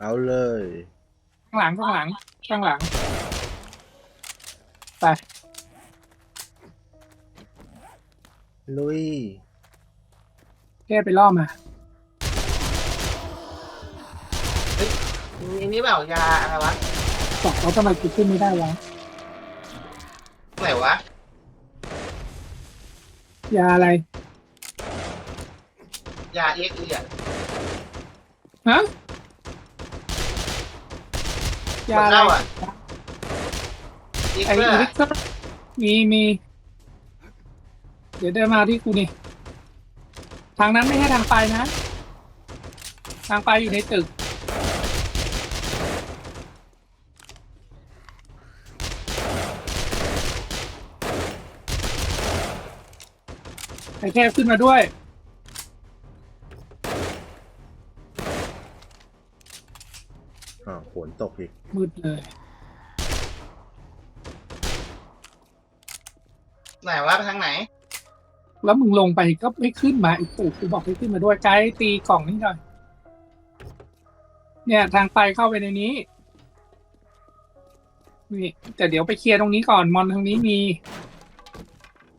เอาเลยข้างหลังข้างหลังข้างหลังไปลุยแก้ไปล่อมามีนี่เปล่ายาอะไรวะบอกเขาทำไมกูขึ้นไม่ได้วะไหนวะยาอะไรยาเอ็กซ์อะฮะหม ยาดอะไรเล่าอะเอ็กไอ้ซ์อีอะลิกเซอร์มีมี เดี๋ยวเดินมาที่กูนี่ ทางนั้นไม่ใช่ทางไปนะ ทางไปอยู่ในตึก ไอ้แทบขึ้นมาด้วย ตกอีก มืดเลย ไหนวะไปทางไหน แล้วมึงลงไปก็ไม่ขึ้นมาไอ้ปู่กูบอกให้ขึ้นมาด้วยไกด์ตีกล่องนี่หน่อยเนี่ย ทางไปเข้าไปในนี้ นี่แต่เดี๋ยวไปเคลียร์ตรงนี้ก่อนมอนทางนี้มี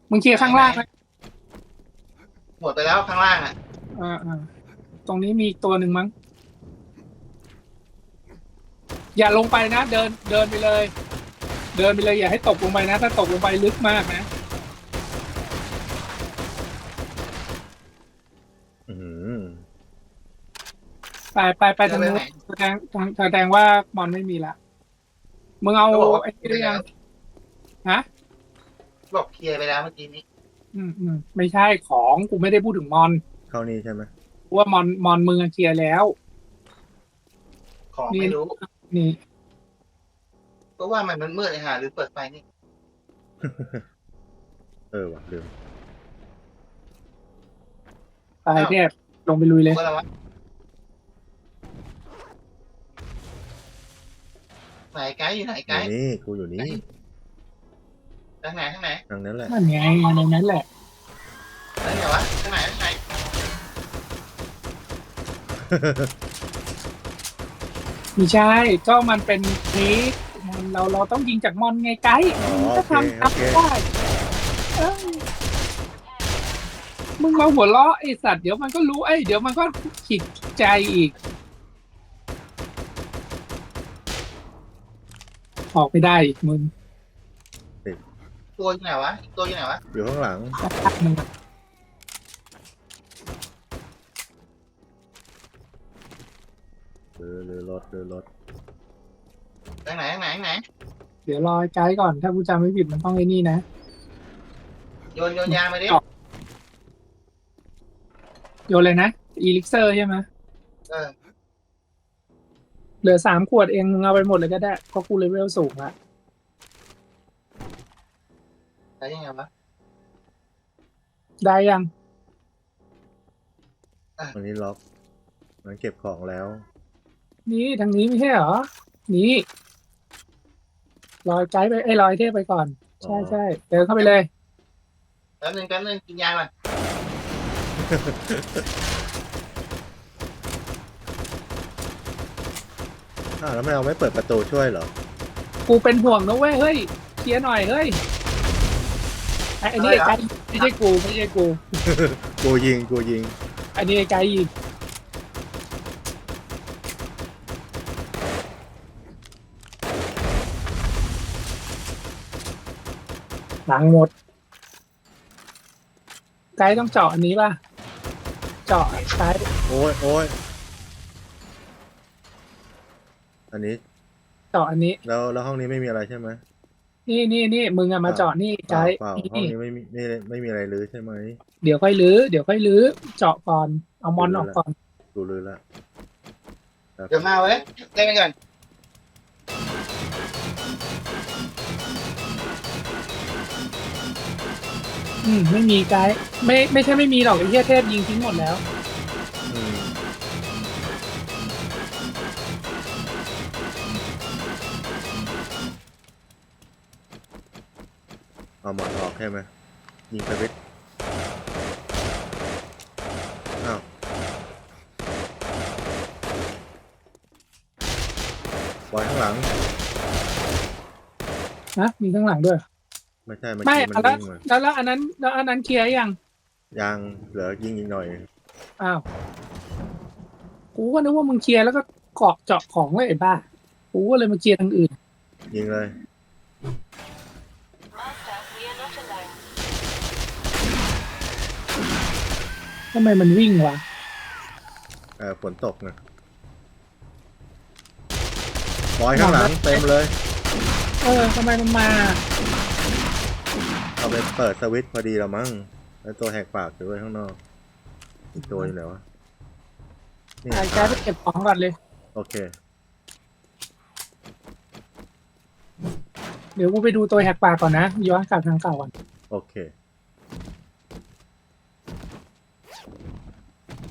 มึงเคลียร์ข้างล่างไหมหมดไปแล้วข้างล่างอะ อ่าอ่าตรงนี้มีอีกตัวหนึ่งมั้ง อย่าลงไปนะ เดินเดินไปเลย เดินไปเลยอย่าให้ตกลงไปนะ ถ้าตกลงไปลึกมากนะ อืมไปไปไปทางนู้นแสดงแสดงว่ามอนไม่มีละมึงเอาก็บอกว่าไอ้นี่หรือยังฮะ บอกเคลียร์ไปแล้วเมื่อกี้นี้อืมอืมไม่ใช่ของกูไม่ได้พูดถึงมอนเข้านี่ใช่ไหมกูว่ามอนมอนมึงอะเคลียร์แล้ว ของนี่ไม่รู้ นี่เพราะว่ามันมันมืดเลยฮะหรือเปิดไฟนี่เออว่ะลืมไปเทพลงไปลุยเลยว่าอะไรวะไหนไกด์อยู่ไหนอไกยู่ด์นี่กูอยู่นี่ทางไหนทางไหนทางนั้นแหละนั่นไงในนั้นแหละ ทางไหนวะทางไหนทางไหน ไม่ใช่ก็มันเป็นเทคมันเราเราต้องยิงจากมอนไงไกด์อ๋อมึงโอก็เคทำโอเคทำได้เอ้ยมึงมาหัวเราะไอสัตว์เดี๋ยวมันก็รู้ไอยเดี๋ยวมันก็ขิดใจอีก ออกไม่ได้อีกมึงตัวอยู่ไหนวะอีกตัวอยู่ไหนวะอยู่ข้างหลังสักพักหนึ่ เรือเรือรถเรือรถทางไหนทางไหนทางไหนเดี๋ยวรอไอ้ไกด์ก่อน ถ้ากูจำไม่ผิดมันต้องไอ้นี่นะ โยนโยนยามาดิโยนเลยนะ อีลิกเซอร์ใช่ไหมเออเหลือสามขวดเองมึงเอาไปหมดเลยก็ได้ เพราะกูเลเวลสูงละแล้วยังไงวะได้ยัง วันนี้ล็อกมันเก็บของแล้ว นี่ทางนี้ไม่ใช่เหรอ นี่ลอยไกด์ไปไอ้ยลอยเทพไปก่อน ใช่อ๋อใช่เดินเข้าไปเลย แป๊บนึงแป๊บนึงกินยาก่อนอ้าวแล้วไม่เอาไม่เปิดประตูช่วยเหรอ กูเป็นห่วงนะเว้ยเฮ้ยเคลียร์หน่อยเฮ้ยไอ้ไอ้นี่ไอ้ไกด์ไม่ใช่กูไม่ใช่กู กูยิงกูยิง อันนี้ไอ้ไกด์ยิง หลังหมด ไกด์ต้องเจาะอันนี้ป่ะ เจาะไกด์โอ้ยโอ้ยอันนี้เจาะอันนี้ แล้วแล้วห้องนี้ไม่มีอะไรใช่ไหมนี่นี่นี่มึงอะมาเจาะนี่เปไกล่าด์เปล่าห้องนี่นี้ไม่มีไม่ไม่มีอะไรเลยใช่ไหม เดี๋ยวค่อยลื้อเดี๋ยวค่อยลื้อเจาะก่อน เอามอนออกก่อนกูรู้ละ เดี๋ยวมาเว้ยเล่นไปก่อน อืมไม่มีไกด์ไม่ไม่ใช่ไม่มีหรอกไอ้เหี้ยเทพยิงทิ้งหมดแล้ว อืมเอาหมอนออกใช่ไหมยิงสวิตช์อ้าวบอยข้างหลัง นะมีข้างหลังด้วย ไม่ใช่เมื่อไม่กี้มันแล้ววิ่งมาแล้วแล้วอันนั้นแล้วอันนั้นเคลียร์ยังยังเหลือยิงอีกหน่อย อ้าวกูก็นึกว่ามึงเคลียร์แล้วก็เกาะเจาะของไว้ไอ้บ้ากูก็เลยมาเคลียร์ทางอื่น ยิงเลย Master, we are not alone. ทำไมมันวิ่งวะเออฝนตกนะบอยข้างหลังเต็มเลย เออทำไมมันมา เอาไปเปิดสวิตช์พอดีแล้วมั้งแล้วตัวแหกปากอยู่ด้วยข้างนอกอีกตัวอยู่ไหนวะนี่ไอ้แกไปเก็บของก่อนเลย โอเค เดี๋ยวกูไปดูตัวแหกปากก่อนนะ ย้อนกลับทางเก่าก่อน โอเค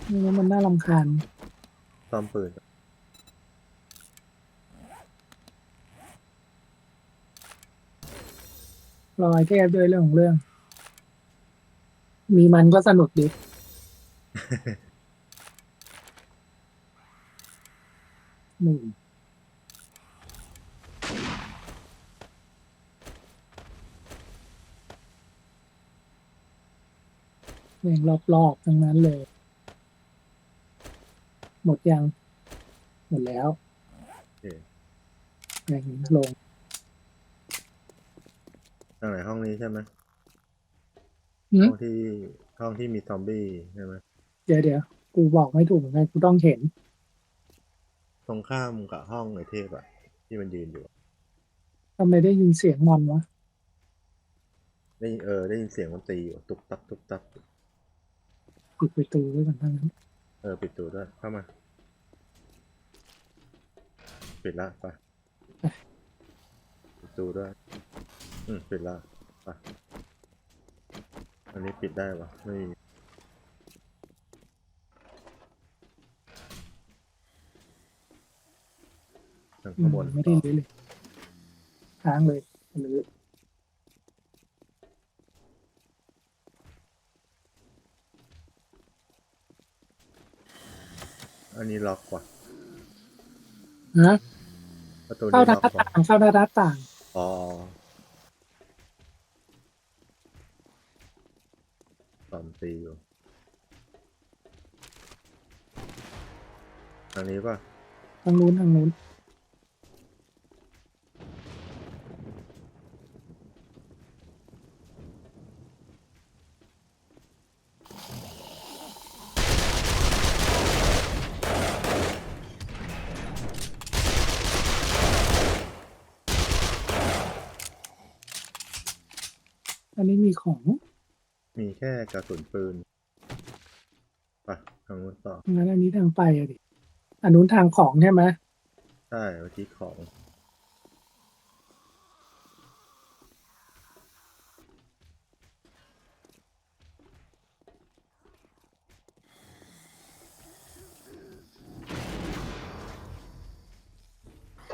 ไม่งั้นมันน่ารำคาญซ่อมปืน รอยเทพด้วยเรื่องของเรื่อง มีมันก็สนุกดี หนึ่งเร่งรอบๆทั้งนั้นเลย หมดยัง หมดแล้วโอเคแรงลง ทางไหนห้องนี้ใช่ไหมหืมห้องที่ห้องที่มีซอมบี้ใช่ไหมเดี๋ยวเดี๋ยวกูบอกไม่ถูกเหมือนกันกูต้องเห็น ตรงข้ามกับห้องไอเทพอะที่มันยืนอยู่อะทำไมได้ยินเสียงมอนวะ ได้ยินเออ ได้ยินเสียงมันตีอยู่ตุบตับตุบตับปิดประตูไว้ก่อนทั้งนั้น เออปิดตัวด้วยเข้ามา ปิดละไปปิดตัวด้วย อืมปิดละไปอันนี้ปิดได้ปะไม่มีทางอืข้างมบนไม่ได้เลยเลยค้างเลยหรืออันนี้ล็อกว่ะฮะประตูเข้านี้หน้าล็อกว่ะต่างเข้าหน้าต่าง อ๋อ อมตีอยู่ทางนี้ป่ะทางนู้นทางนู้น อันนี้มีของ มี แค่กระสุนปืนไปทางนู้นต่องั้นอันนี้ทางไปอะดิอันนู้นทางของใช่ไหมใช่เมื่อกี้ของ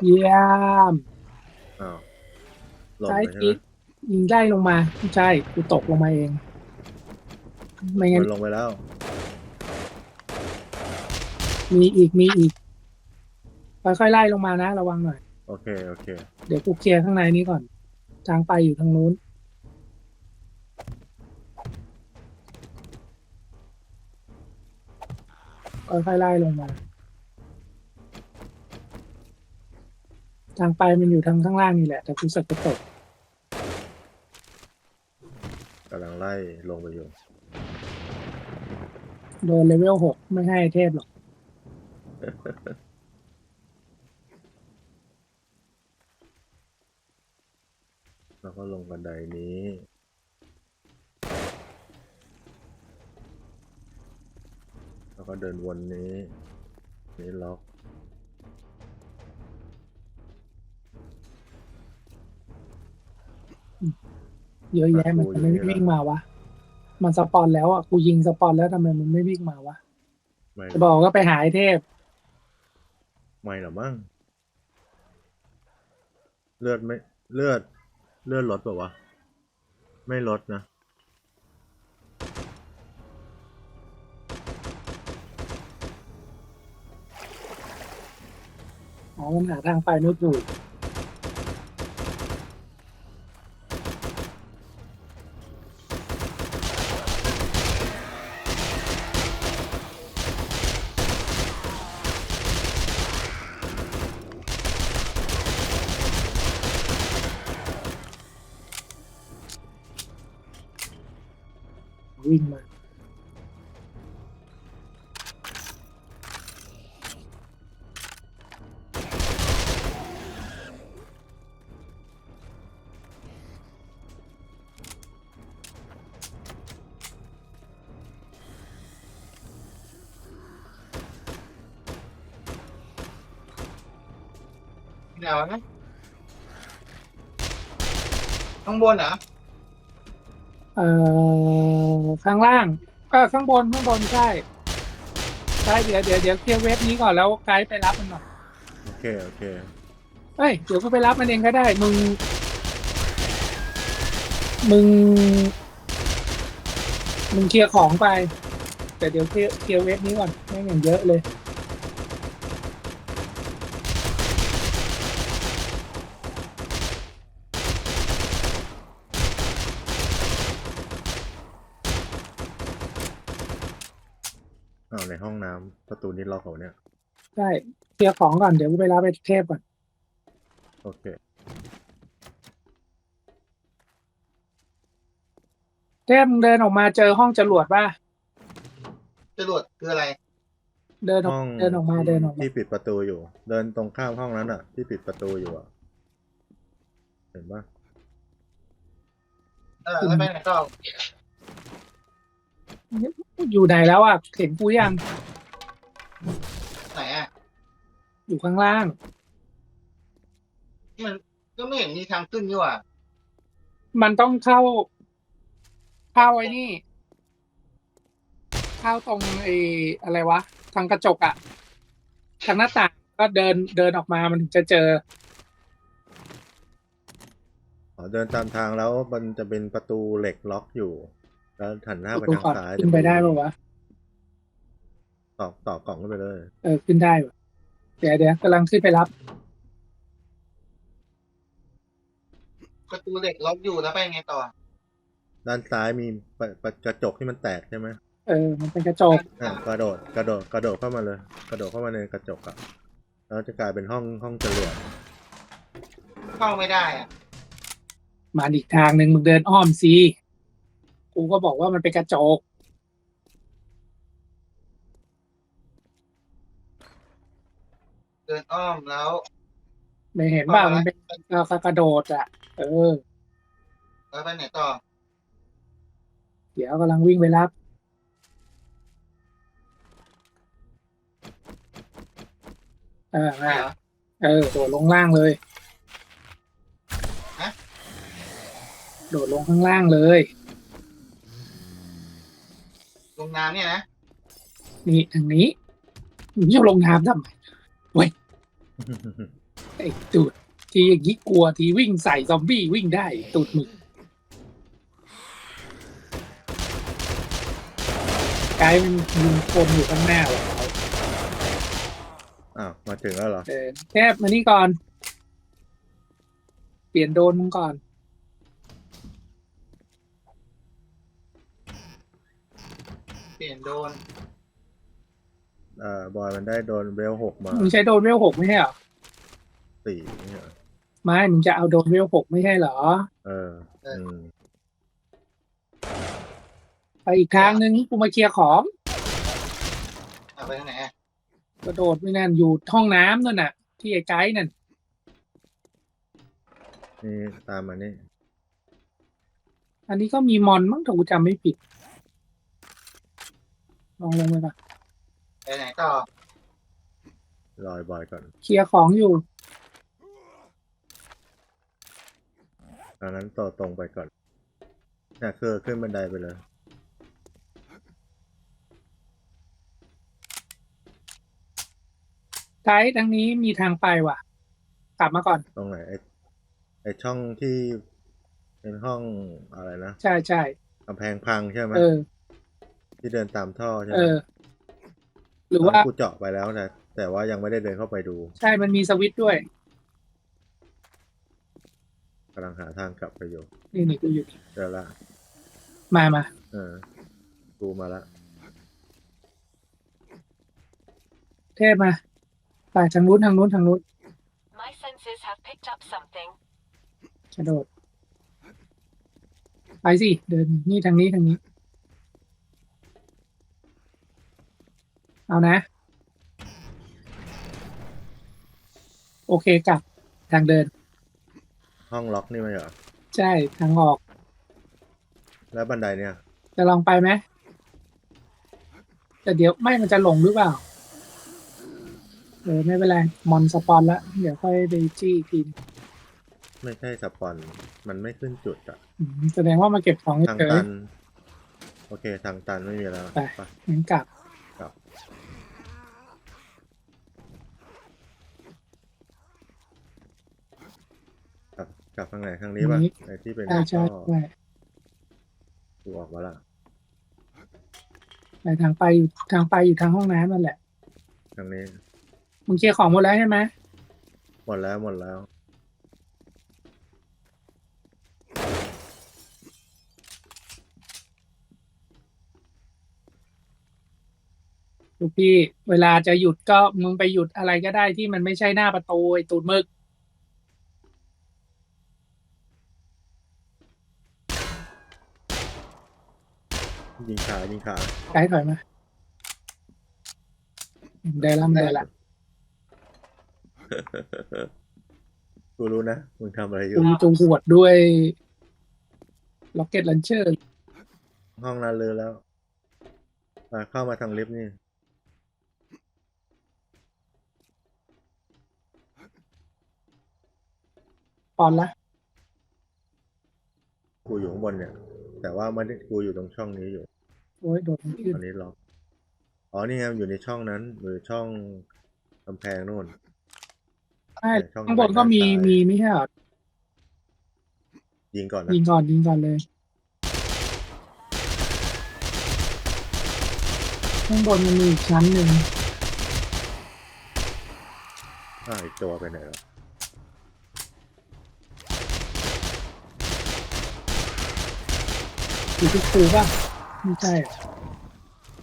เยี่ยมอ้าวหล่นซ้ายไปใช่ทิศไหมยิงได้ลงมาไม่ใช่กูตกลงมาเอง ไม่งั้นมันลงไปแล้ว มีอีกมีอีกค่อยๆไล่ลงมานะ ระวังหน่อย โอเค โอเค เดี๋ยวกูเคลียร์ข้างในนี้ก่อน ทางไปอยู่ทางนู้น ค่อยๆไล่ลงมา ทางไปมันอยู่ทางข้างล่างนี่แหละ แต่กูสักกระตกกำลังไล่ลงไปอยู่ โดนเลเวลหกไม่ให้เทพหรอก แล้วก็ลงบันไดนี้ แล้วก็เดินวนนี้ นี้ล็อก เยอะแยะมันทำไมไม่วิ่งมาวะ มันสปอนแล้วอะกูยิงสปอนแล้วทำไมมันไม่วิ่งมาวะไม่จะบอกก็ไปหาไอ้เทพ ไม่หรอมั้งเลือดไม่เลือด เลือดลดเปล่าวะ ไม่ลดนะ อ๋อมันหาทางไปไม่ถูก วิ่งมาแนวนะข้างบนเหรอ เอ่อข้างล่างก็ข้างบนข้างบนใช่ใช่เดี๋ยวเดี๋ยวเดี๋ยวเคลียร์เว็บนี้ก่อนแล้วไกด์ไปรับมันหน่อยโอเค โอเค เอ้ยเดี๋ยวกูไปรับมันเองก็ได้มึง มึง มึงเคลียร์ของไป แต่เดี๋ยวเคลียร์เคลียร์เว็บนี้ก่อนแม่งอย่างเยอะเลย นห้องน้ำประตูนี้ล็อกเหรอเนี่ยใช่เคลียร์ของก่อน เดี๋ยวกูไปรับไปเทพก่อน โอเค เทพมึงเดินออกมาเจอห้องจรวดป่ะ จรวดคืออะไร เดินออกห้องเดินออกมาเดินออกมา ที่ปิดประตูอยู่ เดินตรงข้ามห้องนั้นอะ ที่ปิดประตูอยู่อะ เห็นปะเออแล้วไปไหนต่ออยู่ไหนแล้วอะเห็นกูยังไหนอะ อยู่ข้างล่าง มันก็ไม่เห็นมีทางขึ้นนี่หว่ามันต้องเข้า เข้าไอ้นี่ เข้าตรงไอ้อะไรวะ ทางกระจกอะทางหน้าต่างก็เดินเดินออกมามันถึงจะเจอ อ๋อเดินตามทางแล้วมันจะเป็นประตูเหล็กล็อกอยู่ แล้วหันหน้าไปดูทางก่อนซ้ายขึ้นไปได้ปะวะต่อต่อกล่องขึ้นไปเลย เออ ขึ้นได้ปะ เดี๋ยวเดี๋ยวกำลังขึ้นไปรับ ประตูเหล็กล็อกอยู่แล้วไปไงต่อด้านซ้ายมีปะปะกระจกที่มันแตกใช่ไหมเออ มันเป็นกระจกอะกระโดดกระโดดกระโดดเข้ามาเลย กระโดดเข้ามาในกระจกอะแล้วจะกลายเป็นห้องห้องจรวดเข้าไม่ได้อะมาอีกทางหนึ่งมึงเดินอ้อมสิกูก็บอกว่ามันเป็นกระจก ดินอ้อมแล้วไม่เห็นว่ามันเป็นกระโดดอะ เออ แล้วไปไหนต่อ เดี๋ยวกำลังวิ่งไปรับ เออไหนอะเหรอเออโดดลงล่างเลยฮะ โดดลงข้างล่างเลย ลงน้ำเนี่ยนะนี่ทางนี้มึงจะลงน้ำทำไมเว้ย ไอ้ตูดทีอย่างนี้กลัวทีวิ่งใส่ซอมบี้วิ่งได้ตูดมึงกลายเป็นยิงคนอยู่ข้างหน้าเราอ้าวมาถึงแล้วเหรอเออแทบมานี่ก่อน เปลี่ยนโดนมึงก่อน เปลี่ยนโดน เอ่อบอยมันได้โดนเวลหกมามึงใช้โดนเวลหกไม่ใช่เหรอสี่เนี่ย ไม่มึงจะเอาโดนเวลหกไม่ใช่เหรอ เอออืมไปอีกทางนึงกูมาเคลียร์ของเอาไปทางไหนอะกระโดดไม่นั่นอยู่ห้องน้ำนั่นน่ะ ที่ไอ้ไกด์นั่นนี่ตามมานี่อันนี้ก็มีมอนมั้งถ้ากูจำไม่ผิด ลองลงไปก่อน ไปไหนต่อรอยบอยก่อน เคลียร์ของอยู่ดังนั้นต่อตรงไปก่อนน่ะคือขึ้นบันไดไปเลย ไกด์ทางนี้มีทางไปว่ะ กลับมาก่อน ตรงไหนไอไอช่องที่เป็นห้องอะไรนะใช่ใช่กำแพงพังใช่ไหมเออ ที่เดินตามท่อใช่ไหเอมอ หรือว่าตนนั้นกูเจาะไปแล้วแต่แต่ว่ายังไม่ได้เดินเข้าไปดูใช่มันมีสวิตช์ด้วย กำลังหาทางกลับไปอยู่นี่นี่กูอยู่เดี๋ยวละมามาเออกูมาละเทพมาไปทางนู้นทางนู้นทางนู้น My senses have picked up something. กระโดดไปสิเดินนี่ทางนี้ทางนี้ เอานะ โอเคกลับทางเดิน ห้องล็อกนี่ไหมเหรอ ใช่ทางออก แล้วบันไดเนี่ย จะลองไปไหมแต่เดี๋ยวไม่มันจะหลงหรือเปล่าเออไม่เป็นไร มอนสปอนละเดี๋ยวค่อยไปจี้อีกทีนึงไม่ใช่สปอน มันไม่ขึ้นจุดอะอืมแสดงว่ามาเก็บของทางเฉย ตัน โอเค ทางตันไม่มีแล้วไป ไป ๆงั้นกลับ ครับ กลับกลับทางไหนทางนี้ป่ะนี้ ไอ้ที่เป็นใช่ใช่ท่อใช่กูออกมาละไปทางไปอยู่ทางไปอยู่ทางห้องน้ำนั่นแหละ ทางนี้มึงเคลียร์ของหมดแล้วใช่ไหมหมดแล้วหมดแล้วลูกพี่ เวลาจะหยุดก็มึงไปหยุดอะไรก็ได้ที่มันไม่ใช่หน้าประตูไอ้ตูดมึก ยิงขายิงขาไกด์ถอยมาได้ละได้ละกูรู้นะมึงทำอะไรอยู่กูจูหวดด้วยล็อกเก็ตลันเชอร์ห้องนั้นเลยแล้วอะเข้ามาทางลิฟต์นี่ปอนละกูอยู่ข้างบนเนี่ย แต่ว่าไม่ได้กูอยู่ตรงช่องนี้อยู่ โอ้ยโดดมันขึ้นตอนนี้ล็อกอ๋อนี่ไงอยู่ในช่องนั้นหรือช่องกำแพงนู่น ใช่ช่องข้างบนก็มีด้านซ้าย มีไม่ใช่เหรอยิงก่อนนะยิงก่อนยิงก่อนเลยข้างบนมันมีอีกชั้นหนึ่งอ่าอีกตัวไปไหนแล้วอยู่ที่ครูป่ะ ไม่ใช่เหรอ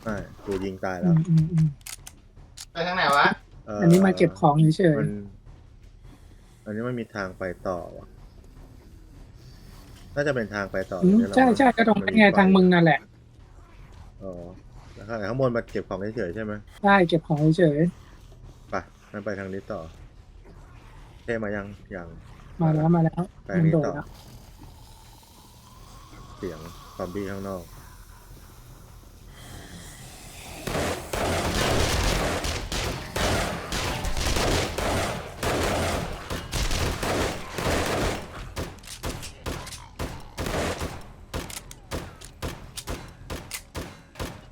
อ่ากูยิงตายอืแล้วมอืมอืมไปทางไหนวะ เอันนี้มาเก็บของเฉยมันอันนี้ไม่มีทางไปต่อว่ะ น่าจะเป็นทางไปต่อๆอืมเนี่ยแหละใช่ใช่ก็ตรงนั้นไงทางมึงนั่นแหละอ๋อแล้วข้างข้างบนมาเก็บของเฉยๆใช่ไหมใช่เก็บของเฉยไปงั้นไปทางนี้ต่อเท่มายังยังๆมาแล้วมาแล้วไปมันนี่โดดต่อ แล้วเสียงซอมบี้ข้างนอก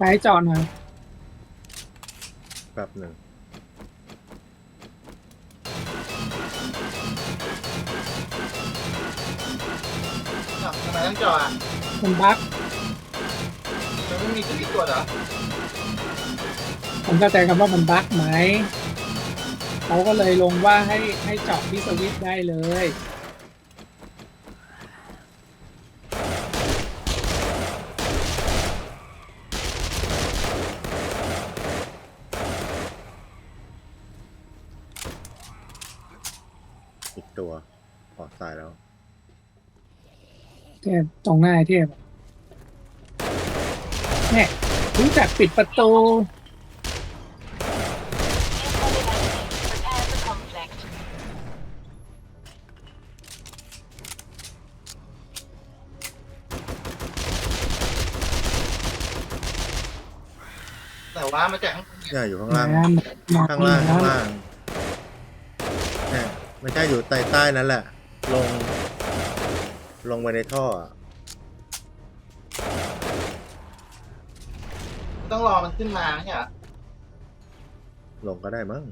ไปให้จอดหน่อยแป๊บหนึ่งอ้าวทำไมต้องจอดอะมันบั๊กมันไม่มีสวิตช์กดเหรอผมเข้าใจคำว่ามันบั๊กไหมเขาก็เลยลงว่าให้ให้เจาะที่สวิตช์ได้เลย ตัวออกตายแล้วเทพตรงหน้าไอ้เทพเนี่ยรู้จักปิดประตู Incoming enemy. Prepare for conflict. แต่ว่ามาจากข้างบนเนี่ยอยู่ข้างล่าง น้ำน้ำข้างล่างน้ำข้างล่างเนี่ย ไม่ใช่อยู่ใต้ใต้นั้นแหละ ลง ลงไปในท่ออะต้องรอมันขึ้นมาไม่ใช่เหรอลงก็ได้มั้ง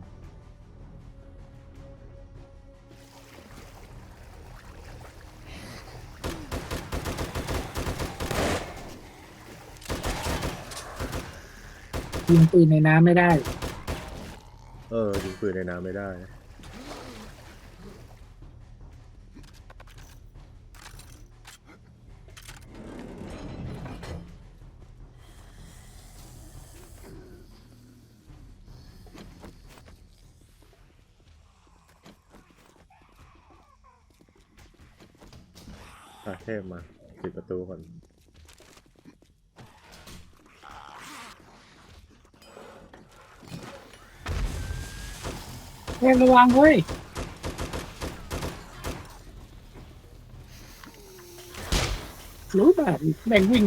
ยิงปืนในน้ำไม่ได้ เออปืนในน้ำไม่ได้พระ ประตูก่อนเฮ้ยระวังเว้ยรู้แบบแม่งวิ่ง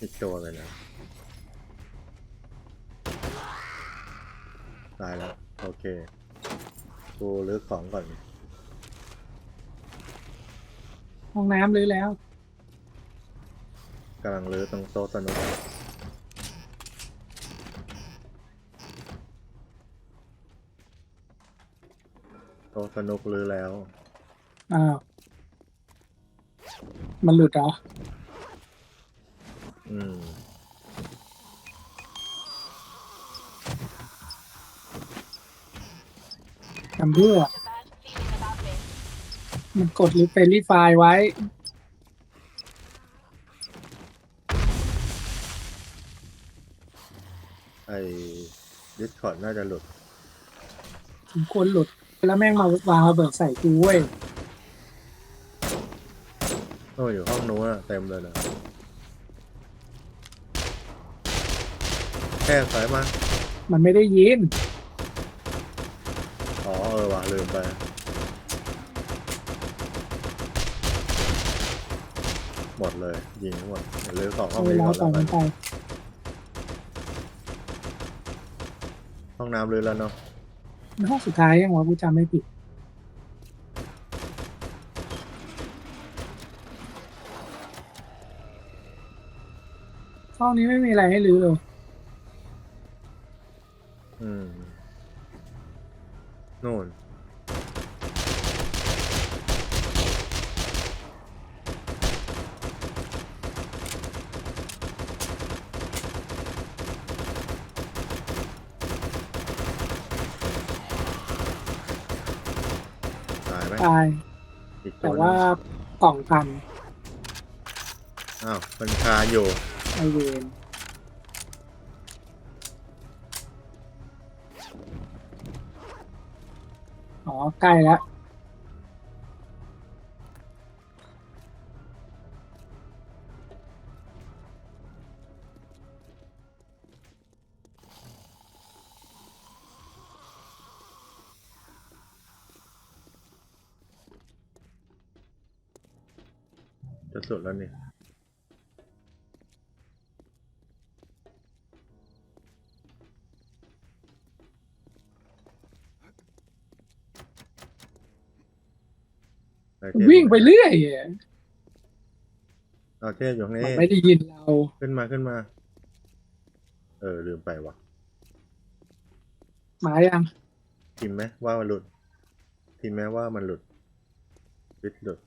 อีกตัวเลยนะ ตายแล้ว โอเค กูลื้อของก่อน ห้องน้ำเลยแล้ว กำลังลื้อตรงโต๊ะสนุกโต๊ะสนุกลื้อแล้ว อ้าว มันหลุดเหรอ อืม ทำเพื่อ Not a bad feeling about this. มันกดหรือเฟรลี่ไฟล์ไว้ ไอ้ Discord น่าจะหลุดผมควรหลุด แล้วแม่งมาวางระเบิดใส่กูเว้ย โอ้อยู่ห้องนู้นอะเต็มเลยนะแค่สายมา มันไม่ได้ยิน อ๋อ เออว่ะลืมไป หมดเล ยยิงทั้งหมดเดี๋ยวลื้อของห้องเวนี้ลาก่อนปล่แล้อยวกัมันนไปห้องน้ำลื้อแล้วเนาะในห้องสุดท้ายยังวะกูจำไม่ผิดห้องนี้ไม่มีอะไรให้รื้อเลย มันคาอยู่ ไอเวนอ๋อ ใกล้แล้ว จะสุดแล้วนี่ ไปเรื่อยอะเอาเทพอยู่ข้างมันนี้ ไม่ได้ยินเรา ขึ้นมาขึ้นมา เออ ลืมไปวะหมายังพิมพ์ไหมว่ามันหลุดพิมพ์ไหมว่ามันหลุดวิดหลุด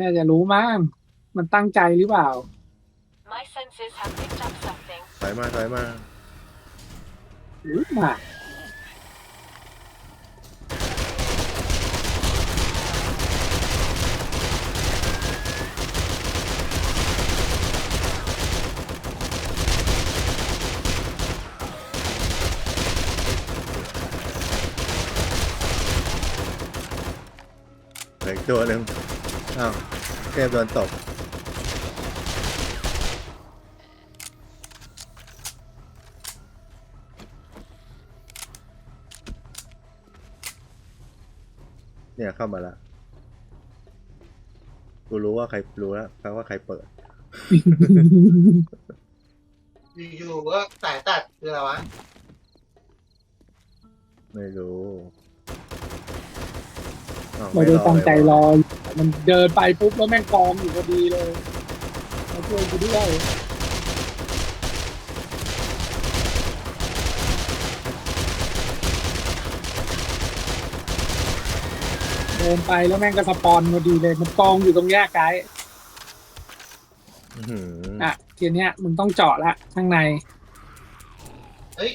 น่าจะรู้มั้งมันตั้งใจหรือเปล่า My senses have picked up something. ถอยมาถอยมา หรือเปล่า เหลืออีก ตัวหนึ่งอ้าวเทพโดนตบเนี่ยเข้ามาแล้วกูรู้ว่าใครรู้แล้วแปลว่าใครเปิด อยู่ๆก็สายตัดคืออะไรวะ ไม่รู้ อ้าวไม่ได้รอตั้งใจเลยวะรอ มันเดินไปปุ๊บแล้วแม่งกองอยู่พอดีเลยมาช่วยกูด้วยเดินไปแล้วแม่งก็สปอนพอดีเลย มันกองอยู่ตรงแยกไกด์อื้อหืออะทีเนี้ยมึงต้องเจาะละข้างใน เฮ้ย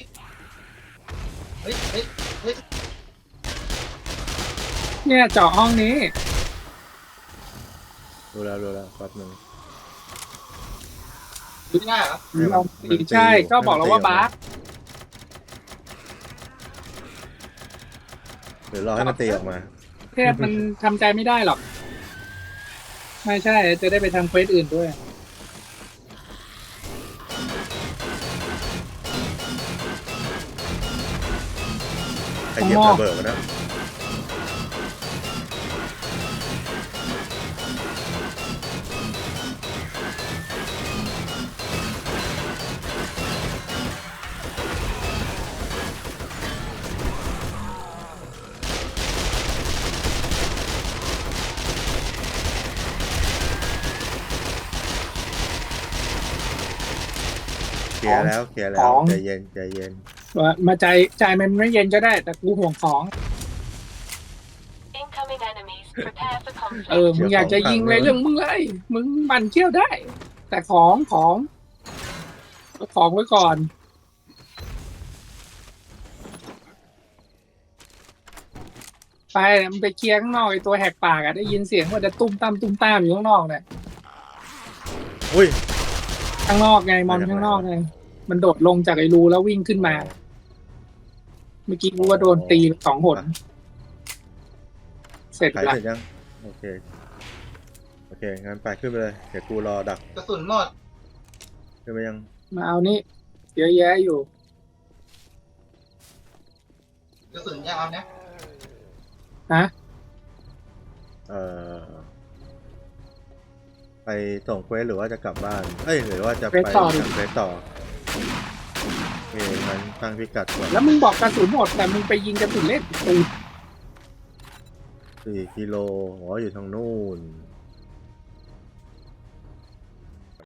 เฮ้ย เฮ้ย เฮ้ยเนี่ยเจาะห้องนี้ รู้แล้วรู้แล้วแป๊บนึง ดูหน้าเหรอให้มันลองมันตีใช่อยู่ก็บอกแล้วว่าให้มันตีบาร์หรือรอให้มันตีออกมา เทพมันทำใจไม่ได้หรอก ไม่ใช่ จะได้ไปทำเควสอื่นด้วย ใครเหยียบข้างนอกระเบิดวะนะ เคลียร์แล้วเคลียร์แล้ขวอง ใจเย็นใจเย็นว่ามาใจใจมันไม่เย็นก็ได้ แต่กูห่วงของ Incoming enemies. Prepare for เออ conflict. มึงอยากจะยิงเลยเรื่องมึงเลย มึงมันเที่ยวได้ แต่ของของเอาของไว้ก่อน ไปมึงไปเคลียร์ข้างนอกไอ้ตัวแหกปากอะได้ยินเสียงว่าจะตุ้มตามตุ้มตามอยู่ข้างนอกเนี่ยอุ้ยข้างนอกไงมอนมาจากไหนข้างนอกไง มันโดดลงจากไอ้รูแล้ววิ่งขึ้นมา เมื่อกี้กูว่าโดนตีสองหนเสร็จขายละเสร็จยัง โอเค โอเค งั้นไปขึ้นไปเลย เดี๋ยวกูรอดัก กระสุนหมด ขึ้นไปยัง มาเอานี่เยอะแยะอยู่ กระสุนยาวนะฮะ เอ่อ ไปส่งเควสหรือว่าจะกลับบ้าน เอ้ย หรือว่าจะไปเควสต่อดิ ทำเควสต่อโอ เคงั้นตั้งพิกัดก่อนแล้วมึงบอกกระสุนหมดแต่มึงไปยิงกระสุนเล่นตูดสี่กิโล อ๋ออยู่ทางนู่น